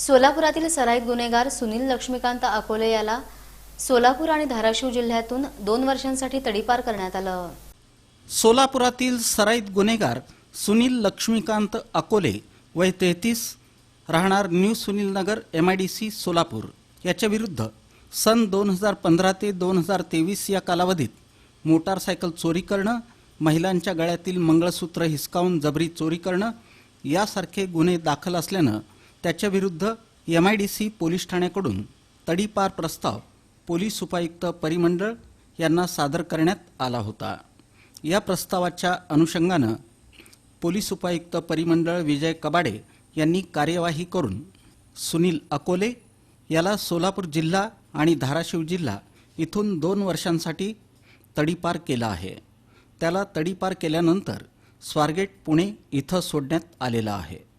सोलापुरातील सराईत गुन्हेगार सुनील लक्ष्मीकांत अकोले याला सोलापूर आणि धाराशिव जिल्ह्यातून दोन वर्षांसाठी तडीपार करण्यात आलं. सोलापुरातील सराईत गुन्हेगार सुनील लक्ष्मीकांत अकोले वय तेहतीस राहणार new Sunil Nagar M I D C Solapur. याच्याविरुद्ध सन दोन हजार पंधरा ते दोन हजार तेवीस या कालावधीत मोटारसायकल चोरी करणं महिलांच्या गळ्यातील मंगळसूत्र हिसकावून जबरी चोरी करणं यासारखे गुन्हे दाखल असल्यानं त्याच्याविरुद्ध M I D C police ठाण्याकडून तडीपार प्रस्ताव पोलीस उपायुक्त परिमंडळ यांना सादर करण्यात आला होता. या प्रस्तावाच्या अनुषंगानं पोलीस उपायुक्त परिमंडळ विजय कबाडे यांनी कार्यवाही करून सुनील अकोले याला सोलापूर जिल्हा आणि धाराशिव जिल्हा इथून दोन वर्षांसाठी तडीपार केला आहे. त्याला तडीपार केल्यानंतर स्वारगेट पुणे इथं सोडण्यात आलेला आहे.